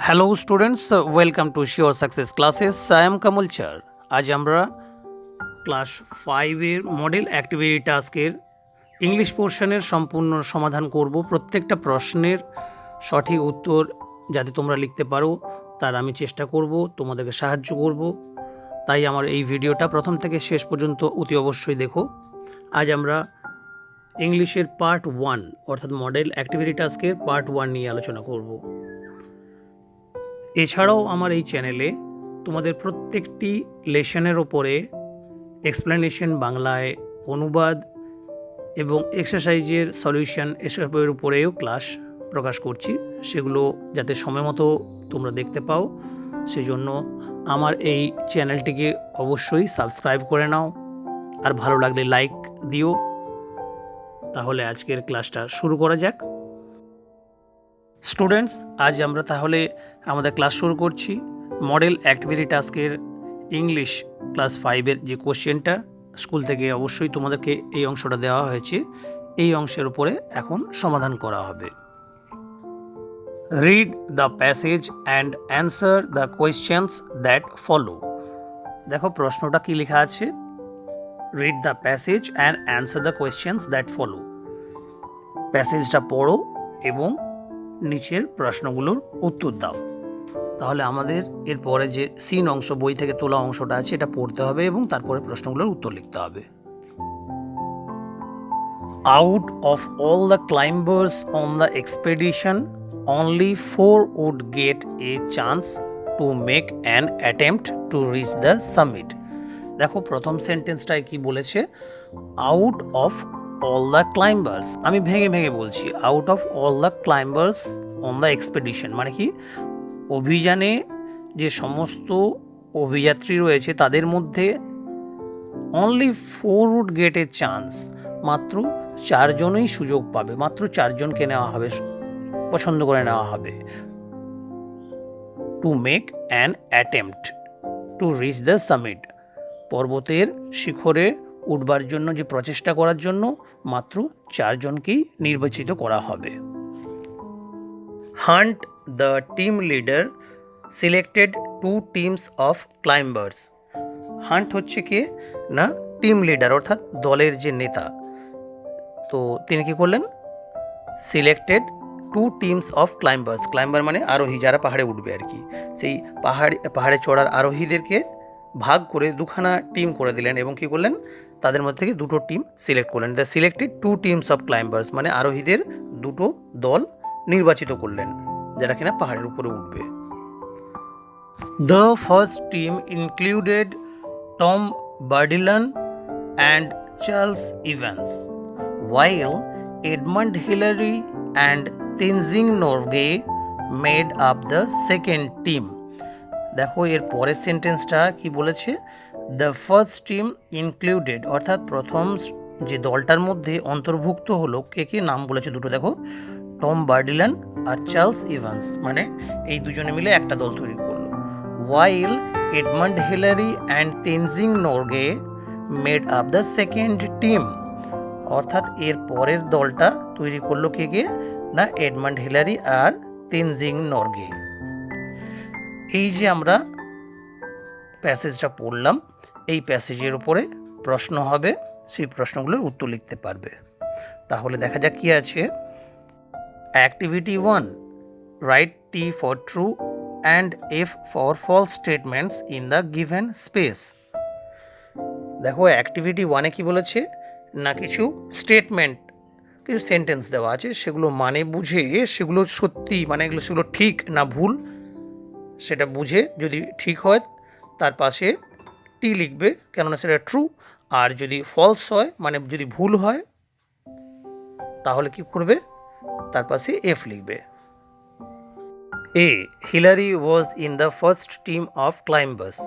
Hello students welcome to sure success classes M কামল চার আজ আমরা ক্লাস ফাইভের মডেল অ্যাক্টিভিটি টাস্কের ইংলিশ পোর্শনের সম্পূর্ণ সমাধান করব। প্রত্যেকটা প্রশ্নের সঠিক উত্তর যাতে তোমরা লিখতে পারো, তার আমি চেষ্টা করব, তোমাদেরকে সাহায্য করব। তাই আমার এই ভিডিওটা প্রথম থেকে শেষ পর্যন্ত অতি অবশ্যই দেখো। আজ আমরা ইংলিশের পার্ট ওয়ান অর্থাৎ মডেল অ্যাক্টিভিটি টাস্কের পার্ট ওয়ান নিয়ে আলোচনা করব। এছাড়াও আমার এই চ্যানেলে তোমাদের প্রত্যেকটি লেশনের ওপরে এক্সপ্লেনেশন বাংলায় অনুবাদ এবং এক্সারসাইজের সলিউশন এসবের উপরেও ক্লাস প্রকাশ করছি। সেগুলো যাতে সময় মতো তোমরা দেখতে পাও, সেজন্য আমার এই চ্যানেলটিকে অবশ্যই সাবস্ক্রাইব করে নাও। আর ভালো লাগলে লাইক দিও। তাহলে আজকের ক্লাসটা শুরু করা যাক। স্টুডেন্টস আজ আমরা তাহলে আমাদের ক্লাস শুরু করছি। মডেল অ্যাক্টিভিটি টাস্কের ইংলিশ ক্লাস ফাইভের যে কোশ্চেনটা স্কুল থেকে অবশ্যই তোমাদেরকে এই অংশটা দেওয়া হয়েছে। এই অংশের উপরে এখন সমাধান করা হবে। Read the passage and answer the questions that follow দেখো, প্রশ্নটা কি লেখা আছে? Read the passage and answer the questions that follow প্যাসেজটা পড়ো এবং নিচের প্রশ্নগুলোর উত্তর দাও। তাহলে আমাদের এরপরে যে সিন অংশ, বই থেকে তোলা অংশটা আছে, এটা পড়তে হবে এবং তারপরে প্রশ্নগুলোর উত্তর লিখতে হবে। Out of all the climbers on the expedition only four would get a chance to make an attempt to reach the summit দেখো, প্রথম সেন্টেন্সটায় কি বলেছে? Out of all the climbers আমি ভেঙে ভেঙে বলছি out of all the climbers on the expedition মানে কি? অভিযানে যে সমস্ত অভিযাত্রী রয়েছে, তাদের মধ্যে only four would get a chance মাত্র চারজনই সুযোগ পাবে, মাত্র চারজনকে নেওয়া হবে, পছন্দ করে নেওয়া হবে to make an attempt to reach the summit পর্বতের শিখরে উঠবার জন্য, যে প্রচেষ্টা করার জন্য মাত্র চারজনকেই নির্বাচিত করা হবে। Hunt the team leader selected two teams of climbers. Hunt হচ্ছে কে? না, টিম লিডার, অর্থাৎ দলের যে নেতা। তো তিনি কি করলেন? Selected two teams of climbers. Climber মানে আরোহী, যারা পাহাড়ে উঠবে আর কি। সেই পাহাড়, পাহাড়ে চড়ার আরোহীদেরকে ভাগ করে দুখানা টিম করে দিলেন এবং কি করলেন? তাদের মধ্যে থেকে দুটো টিম সিলেক্ট করলেন। The selected two teams of climbers মানে আরোহীদের দুটো দল নির্বাচিত করলেন যারা কিনা পাহাড়ের উপরে উঠবে। The first team included Tom Bourdillon and Charles Evans while Edmund Hillary and Tenzing Norgay made up the second team দেখো, এর পরের সেন্টেন্সটা কি বলেছে? দ্য ফার্স্ট টিম ইনক্লুডেড অর্থাৎ প্রথম যে দলটার মধ্যে অন্তর্ভুক্ত হলো, কে কে নাম বলেছে দুটো? দেখো, টম বার্ডিলান আর চার্লস ইভান্স মানে এই দুজনে মিলে একটা দল তৈরি করল। While Edmund Hillary and Tenzing Norgay made up the second team অর্থাৎ এর পরের দলটা তৈরি করল কে কে? না, এডমান্ড হিলারি আর তেনজিং নর্গে। এই যে আমরা প্যাসেজটা পড়লাম এই প্যাসেজের উপরে প্রশ্ন হবে, সেই প্রশ্নগুলোর উত্তর লিখতে পারবে। তাহলে দেখা যাক কি আছে। Activity one write T for true and F for false statements in the given space দেখো অ্যাক্টিভিটি ওয়ানে কি বলেছে? না কিছু স্টেটমেন্ট কিছু সেন্টেন্স দেওয়া আছে, সেগুলো মানে বুঝে, সেগুলো সত্যি মানে এগুলো, সেগুলো ঠিক না ভুল, সেটা বুঝে যদি ঠিক হয়, তার পাশে টি লিখবে, কেননা সেটা ট্রু আর যদি ফলস হয় মানে যদি ভুল হয়, তাহলে কি করবে? তার পাশে এফ লিখবে। A Hillary was in the first team of climbers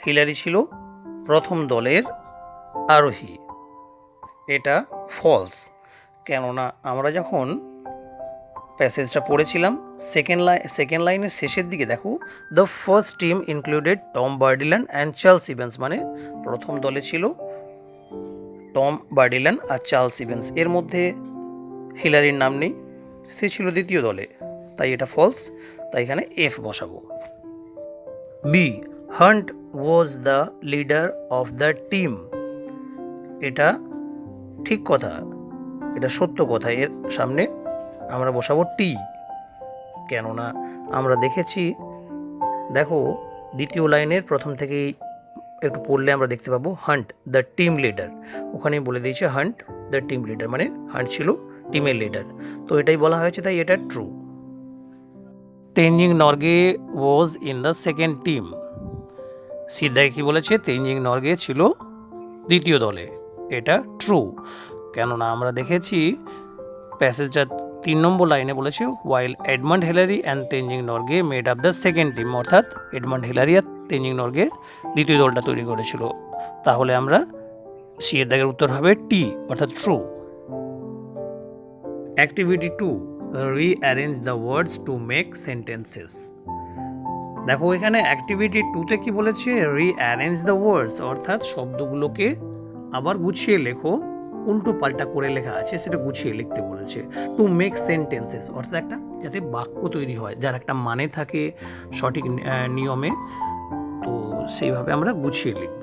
Hillary ছিল প্রথম দলের আরোহী। এটা ফলস কেননা আমরা যখন প্যাসেজটা পড়েছিলাম সেকেন্ড লাইন সেকেন্ড লাইনের শেষের দিকে দেখো the first team included Tom Bourdillon and Charles Evans মানে প্রথম দলে ছিল টম বার্ডিলান আর চার্লস ইভেন্স এর মধ্যে হিলারির নাম নেই, সে ছিল দ্বিতীয় দলে, তাই এটা ফলস তাই এখানে এফ বসাবো। B Hunt was the leader of the team এটা ঠিক কথা, এটা সত্য কথা, এর সামনে আমরা বসাবো টি কেননা আমরা দেখেছি, দেখো, দ্বিতীয় লাইনের প্রথম থেকেই একটু পড়লে আমরা দেখতে পাবো হান্ট দ্য টিম লিডার ওখানেই বলে দিয়েছে হান্ট দ্য টিম লিডার মানে হান্ট ছিল টিমের লিডার তো এটাই বলা হয়েছে, তাই এটা true Tenzing Norgay was in the second team সিদ্ধাই কি বলেছে? তেনজিং নর্গে ছিল দ্বিতীয় দলে। এটা ট্রু কেননা আমরা দেখেছি প্যাসেজটা তিন নম্বর লাইনে বলেছে while Edmund Hillary and Tenzing Norgay made up the second team অর্থাৎ এডমন্ড হেলারি আর তেনজিং নর্গে দ্বিতীয় দলটা তৈরি করেছিল। তাহলে আমরা সি এর দাগের উত্তর হবে টি অর্থাৎ true activity two rearrange the words to make sentences দেখো, এখানে অ্যাক্টিভিটি টুতে কি বলেছে? রিঅ্যারেঞ্জ দ্য ওয়ার্ডস অর্থাৎ শব্দগুলোকে আবার গুছিয়ে লেখো। উল্টো পাল্টা করে লেখা আছে, সেটা গুছিয়ে লিখতে বলেছে। টু মেক সেন্টেন্সেস অর্থাৎ একটা যাতে বাক্য তৈরি হয়, যার একটা মানে থাকে সঠিক নিয়মে, তো সেইভাবে আমরা গুছিয়ে লিখব।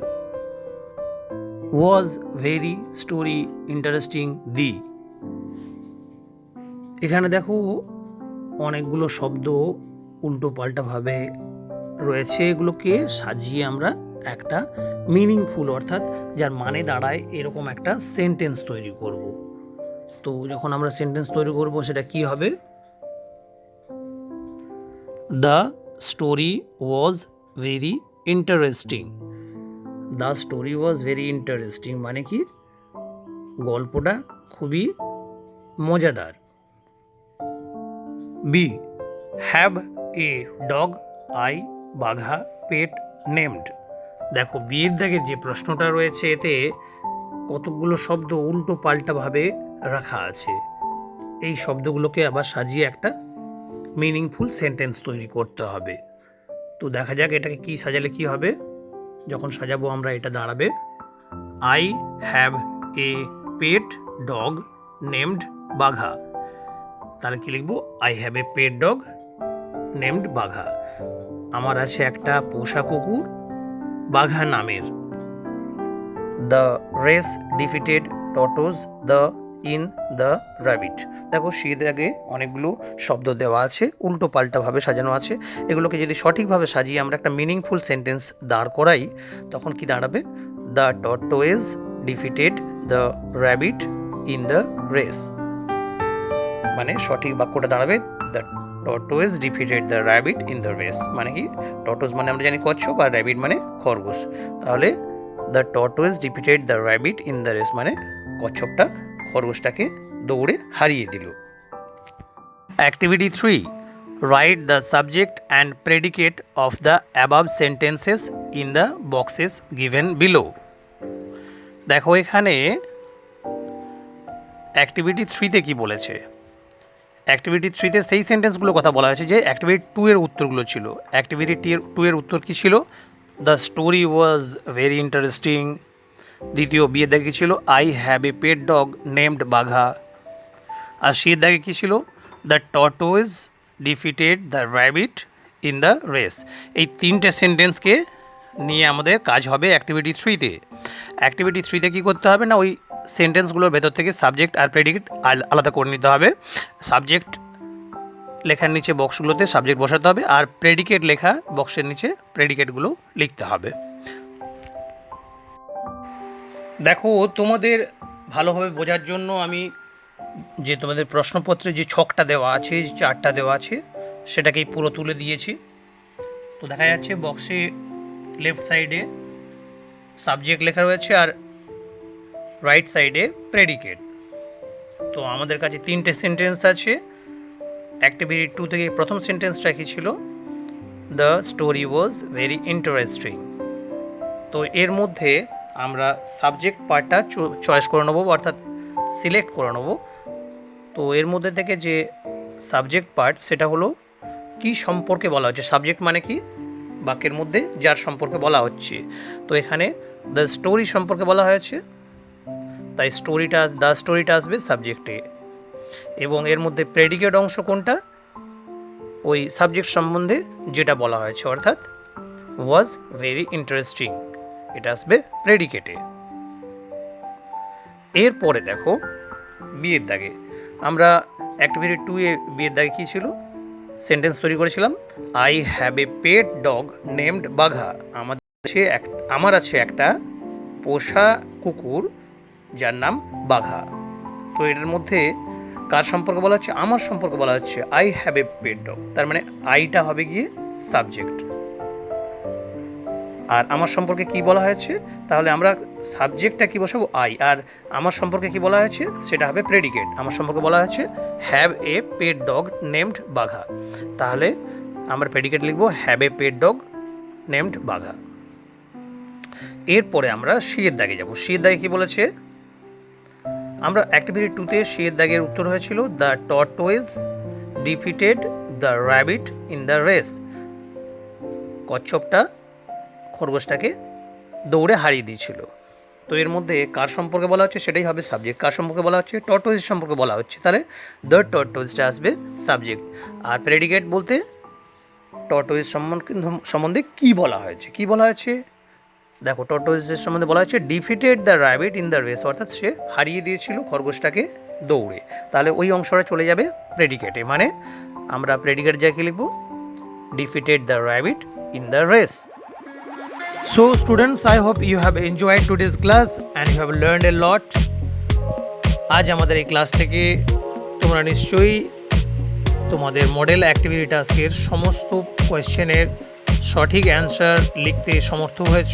Was very story interesting the এখানে দেখো অনেকগুলো শব্দ উল্টো পাল্টাভাবে রয়েছে, এগুলোকে সাজিয়ে আমরা একটা মিনিংফুল অর্থাৎ যার মানে দাঁড়ায় এরকম একটা সেন্টেন্স তৈরি করব। তো যখন আমরা সেন্টেন্স তৈরি করব, সেটা কি হবে? The story was very interesting the story was very interesting মানে কি? গল্পটা খুবই মজাদার। B have a dog I Bagha pet named দেখো, বিয়ের দাগের যে প্রশ্নটা রয়েছে এতে কতগুলো শব্দ উল্টো পাল্টাভাবে রাখা আছে। এই শব্দগুলোকে আবার সাজিয়ে একটা মিনিংফুল সেন্টেন্স তৈরি করতে হবে। তো দেখা যাক এটাকে কি সাজালে কি হবে। যখন সাজাবো আমরা এটা দাঁড়াবে। I have a pet dog named Bagha তাহলে কি লিখব? I have a pet dog named Bagha আমার আছে একটা পোষা কুকুর বাঘা নামের। The race defeated tortoise the in the rabbit দেখো, শীত আগে অনেকগুলো শব্দ দেওয়া আছে, উল্টো পাল্টাভাবে সাজানো আছে। এগুলোকে যদি সঠিকভাবে সাজিয়ে আমরা একটা মিনিংফুল সেন্টেন্স দাঁড় করাই, তখন কি দাঁড়াবে? The tortoise defeated the rabbit in the race মানে সঠিক বাক্যটা দাঁড়াবে the tortoise defeated the rabbit in the race মানে কি? টটোজ মানে আমরা জানি কচ্ছপ আর র্যাবিট মানে খরগোশ। তাহলে the tortoise defeated the rabbit in the race মানে কচ্ছপটা খরগোশটাকে দৌড়ে হারিয়ে দিল। Activity three write the subject and predicate of the above sentences in the boxes given below দেখো এখানে অ্যাক্টিভিটি থ্রিতে কি বলেছে? অ্যাক্টিভিটি থ্রিতে সেই সেন্টেন্সগুলো কথা বলা হয়েছে যে অ্যাক্টিভিটি টু এর উত্তরগুলো ছিল। অ্যাক্টিভিটি টি টু এর উত্তর কী ছিল? The story was very interesting দ্বিতীয় বিয়ের দাগে কী ছিল? I have a pet dog named Bagha আর সিয়ের দাগে কী ছিল? The tortoise defeated the rabbit in the race এই তিনটে সেন্টেন্সকে নিয়ে আমাদের কাজ হবে অ্যাক্টিভিটি থ্রিতে অ্যাক্টিভিটি থ্রিতে কী করতে হবে? না, ওই সেন্টেন্সগুলোর ভেতর থেকে সাবজেক্ট আর প্রেডিকেট আলাদা করে নিতে হবে। সাবজেক্ট লেখার নিচে বক্সগুলোতে সাবজেক্ট বসাতে হবে আর প্রেডিকেট লেখা বক্সের নিচে প্রেডিকেটগুলো লিখতে হবে। দেখো, তোমাদের ভালোভাবে বোঝার জন্য আমি যে তোমাদের প্রশ্নপত্রে যে ছকটা দেওয়া আছে, যে চারটা দেওয়া আছে, সেটাকেই পুরো তুলে দিয়েছি। তো দেখা যাচ্ছে বক্সে লেফট সাইডে সাবজেক্ট লেখা রয়েছে আর রাইট সাইডে প্রেডিকেট তো আমাদের কাছে তিনটে সেন্টেন্স আছে। অ্যাক্টিভিটি টু থেকে প্রথম সেন্টেন্সটা কি ছিল? The story was very interesting তো এর মধ্যে আমরা সাবজেক্ট পার্টটা চয়েস করে নেব, অর্থাৎ সিলেক্ট করে নেব। তো এর মধ্যে থেকে যে সাবজেক্ট পার্ট সেটা হলো কি সম্পর্কে বলা হচ্ছে? সাবজেক্ট মানে কি? বাক্যের মধ্যে যার সম্পর্কে বলা হচ্ছে। তো এখানে দ্য স্টোরি সম্পর্কে বলা হয়েছে। তাই স্টোরিটা দ্য স্টোরিটা আসবে সাবজেক্টে এবং এর মধ্যে প্রেডিকেট অংশ কোনটা? ওই সাবজেক্ট সম্বন্ধে যেটা বলা হয়েছে, অর্থাৎ ওয়াজ ভেরি ইন্টারেস্টিং এটা আসবে প্রেডিকেটে এরপরে দেখো, বিয়ের দাগে। আমরা অ্যাক্টিভিটি টু এ বিয়ের দাগে কী ছিল? সেন্টেন্স তৈরি করেছিলাম I have a pet dog named Bagha. আমাদের আছে এক, আমার আছে একটা পোষা কুকুর যার নাম বাঘা। তো এটার মধ্যে কার সম্পর্কে বলা হচ্ছে? আমার সম্পর্কে বলা হচ্ছে I have a pet dog তার মানে আইটা হবে গিয়ে সাবজেক্ট আর আমার সম্পর্কে কি বলা হয়েছে? তাহলে আমরা সাবজেক্টটা কি বসাবো? আই আর আমার সম্পর্কে কি বলা হয়েছে? সেটা হবে প্রেডিকেট আমার সম্পর্কে বলা হয়েছে have a pet dog named Bagha. তাহলে আমরা প্রেডিকেট লিখব have a pet dog named Bagha. এরপরে আমরা শিয়ের দাগে যাব। শিয়ের দাগে কি বলেছে? আমরা অ্যাক্টিভিটি টুতে শিয়ের দাগের উত্তর হয়েছিল the tortoise defeated the rabbit in the race কচ্ছপটা খরগোশটাকে দৌড়ে হারিয়ে দিয়েছিল। তো এর মধ্যে কার সম্পর্কে বলা হচ্ছে সেটাই হবে সাবজেক্ট কার সম্পর্কে বলা হচ্ছে? টর্টোইজ সম্পর্কে বলা হচ্ছে। তাহলে দ্য টর্টোইজটা আসবে সাবজেক্ট আর প্রেডিকেট বলতে টর্টোইজ সম্বন্ধে সম্বন্ধে কী বলা হয়েছে? কী বলা হয়েছে? দেখো টর্টোইজের সম্বন্ধে বলা হচ্ছে defeated the rabbit in the race অর্থাৎ সে হারিয়ে দিয়েছিল খরগোশটাকে দৌড়ে। তাহলে ওই অংশটা চলে যাবে প্রেডিকেটে মানে আমরা প্রেডিকেট যাকে লিখব? Defeated the rabbit in the race So students, I hope you have enjoyed today's class and you have learn a lot আজ আমাদের এই ক্লাস থেকে তোমরা নিশ্চয়ই তোমাদের মডেল অ্যাক্টিভিটি টাস্কের সমস্ত কোয়েশ্চেনের সঠিক অ্যান্সার লিখতে সমর্থ হয়েছ।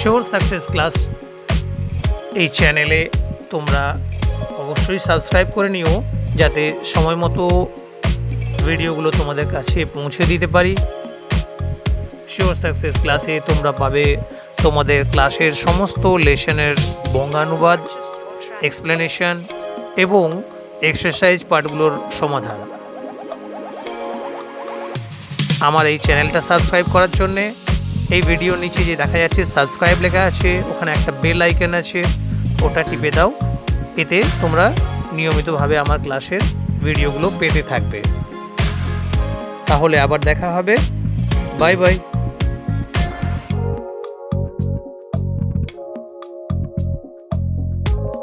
শিওর সাকসেস ক্লাস এই চ্যানেলে তোমরা অবশ্যই সাবস্ক্রাইব করে নিও, যাতে সময় মতো ভিডিওগুলো তোমাদের কাছে পৌঁছে দিতে পারি। শিওর সাকসেস ক্লাসে তোমরা পাবে তোমাদের ক্লাসের সমস্ত লেসনের বঙ্গানুবাদ এক্সপ্লেনেশন এবং এক্সারসাইজ পার্টগুলোর সমাধান। আমার এই চ্যানেলটা সাবস্ক্রাইব করার জন্যে এই ভিডিও নিচে যে দেখা যাচ্ছে সাবস্ক্রাইব লেখা আছে, ওখানে একটা বেল আইকন আছে, ওটা টিপে দাও, এতে তোমরা নিয়মিতভাবে আমার ক্লাসের ভিডিওগুলো পেতে থাকবে। তাহলে আবার দেখা হবে। Bye bye